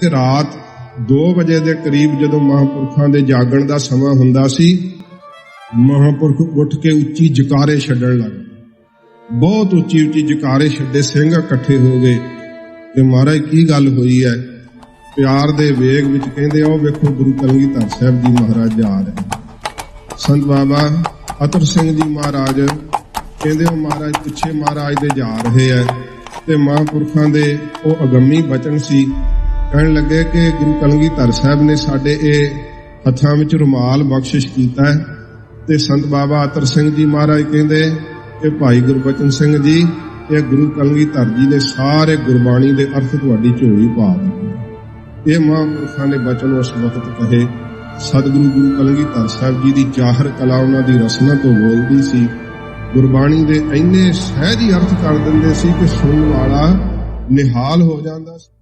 ਤੇ ਰਾਤ 2 ਵਜੇ ਦੇ ਕਰੀਬ ਜਦੋਂ ਮਹਾਂਪੁਰਖਾਂ ਦੇ ਜਾਗਣ ਦਾ ਸਮਾਂ ਹੁੰਦਾ ਸੀ, ਮਹਾਂਪੁਰਖ ਉੱਠ ਕੇ ਉੱਚੀ ਜਕਾਰੇ ਛੱਡਣ ਲੱਗੇ ਬਹੁਤ ਉੱਚੀ ਉੱਚੀ ਜਕਾਰੇ ਛੱਡੇ ਸਿੰਘ ਇਕੱਠੇ ਹੋ ਗਏ ਤੇ ਮਹਾਰਾਜ ਕੀ ਗੱਲ ਹੋਈ ਹੈ? ਪਿਆਰ ਦੇ ਵੇਗ ਵਿੱਚ ਕਹਿੰਦੇ ਆ, ਉਹ ਵੇਖੋ ਗੁਰੂ ਕਲਗੀਧਰ ਸਾਹਿਬ ਜੀ ਮਹਾਰਾਜ ਜਾ ਰਹੇ ਸੰਤ ਬਾਬਾ ਅਤਰ ਸਿੰਘ ਜੀ ਮਹਾਰਾਜ ਕਹਿੰਦੇ ਉਹ ਮਹਾਰਾਜ ਪਿੱਛੇ ਮਹਾਰਾਜ ਦੇ ਜਾ ਰਹੇ ਆ ਤੇ ਮਹਾਂਪੁਰਖਾਂ ਦੇ ਉਹ ਅਗੰਮੀ ਬਚਨ ਸੀ। ਕਹਿਣ ਲੱਗੇ ਕਿ ਗੁਰੂ ਕਲਗੀ ਧਰ ਸਾਹਿਬ ਨੇ ਸਾਡੇ ਇਹ ਹੱਥਾਂ ਵਿੱਚ ਰੁਮਾਲ ਬਖਸ਼ਿਸ਼ ਕੀਤਾ ਹੈ ਤੇ ਸੰਤ ਬਾਬਾ ਅਤਰ ਸਿੰਘ ਜੀ ਮਹਾਰਾਜ ਕਹਿੰਦੇ ਕਿ ਭਾਈ ਗੁਰਬਚਨ ਸਿੰਘ ਜੀ, ਇਹ ਗੁਰੂ ਕਲਗੀ ਧਰ ਜੀ ਨੇ ਸਾਰੇ ਗੁਰਬਾਣੀ ਦੇ ਅਰਥ ਤੁਹਾਡੀ ਝੋਲੀ ਪਾ ਦਿੱਤੇ ਇਹ ਮਹਾਂਪੁਰਖਾਂ ਨੇ ਬਚਨ ਉਸ ਵਕਤ ਕਹੇ, ਸਤਿਗੁਰੂ ਗੁਰੂ ਕਲਗੀ ਧਰ ਸਾਹਿਬ ਜੀ ਦੀ ਚਾਹਰ ਕਲਾ ਉਹਨਾਂ ਦੀ ਰਸਨਾ ਤੋਂ ਬੋਲਦੀ ਸੀ। ਗੁਰਬਾਣੀ ਦੇ ਇੰਨੇ ਸਹਿਜ ਹੀ ਅਰਥ ਕਰ ਦਿੰਦੇ ਸੀ ਕਿ ਸੁਣਨ ਵਾਲਾ ਨਿਹਾਲ ਹੋ ਜਾਂਦਾ ਸੀ।